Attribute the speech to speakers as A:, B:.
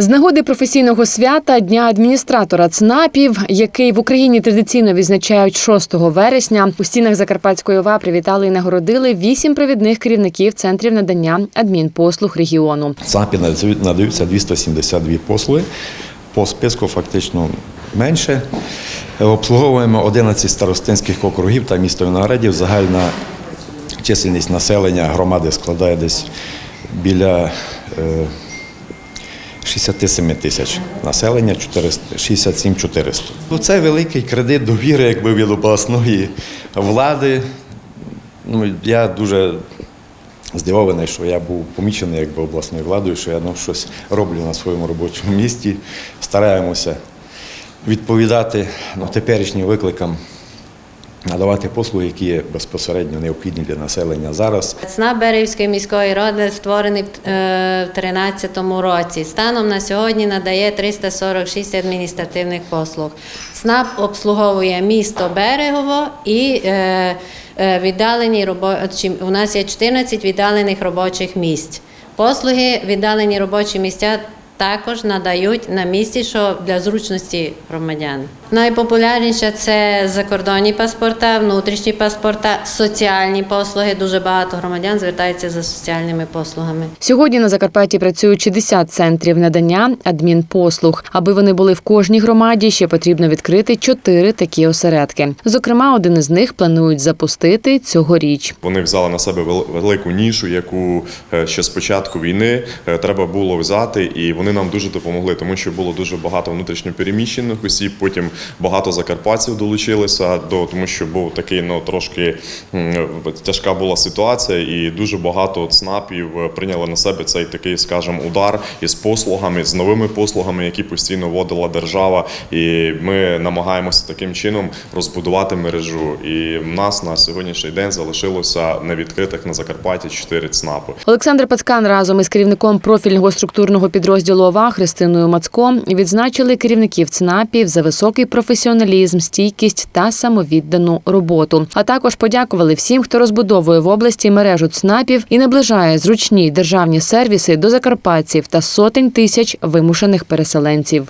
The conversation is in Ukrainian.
A: З нагоди професійного свята Дня адміністратора ЦНАПів, який в Україні традиційно відзначають 6 вересня, у стінах Закарпатської ОВА привітали і нагородили вісім провідних керівників центрів надання адмінпослуг регіону.
B: ЦНАПі надаються 272 послуги. По списку фактично менше. Обслуговуємо 11 старостинських округів та місто Виноградів. Загальна чисельність населення громади складає десь біля е, 67 тисяч населення, 400 67 400. Ну, Це великий кредит довіри якби, від обласної влади. Ну, я дуже здивований, що я був помічений якби, обласною владою, що я ну, щось роблю на своєму робочому місці. Стараємося відповідати ну, теперішнім викликам, надавати послуги, які є безпосередньо необхідні для населення зараз.
C: ЦНАП Берегівської міської ради створений в 2013 році. Станом на сьогодні надає 346 адміністративних послуг. ЦНАП обслуговує місто Берегово і е, е, віддалені робочі. У нас є 14 віддалених робочих місць. Послуги віддалені робочі місця також надають на місці, що для зручності громадян. Найпопулярніше це закордонні паспорта, внутрішні паспорта, соціальні послуги. Дуже багато громадян звертаються за соціальними послугами.
A: Сьогодні на Закарпатті працюють 60 центрів надання адмінпослуг. Аби вони були в кожній громаді, ще потрібно відкрити чотири такі осередки. Зокрема, один із них планують запустити цьогоріч.
D: Вони взяли на себе велику нішу, яку е, ще з початку війни е, треба було взяти, і вони нам дуже допомогли, тому що було дуже багато внутрішньопереміщених осіб. Потім багато закарпатців долучилися до тому, що був такий ну трошки тяжка була ситуація, і дуже багато ЦНАПів прийняли на себе цей такий, скажімо, удар із послугами, з новими послугами, які постійно вводила держава. І ми намагаємося таким чином розбудувати мережу. І в нас на сьогоднішній день залишилося невідкритих на Закарпатті чотири ЦНАПи.
A: Олександр Пацкан разом із керівником профільного структурного підрозділу ОВА Христиною Мацко відзначили керівників ЦНАПів за високий професіоналізм, стійкість та самовіддану роботу. А також подякували всім, хто розбудовує в області мережу ЦНАПів і наближає зручні державні сервіси до закарпатців та сотень тисяч вимушених переселенців.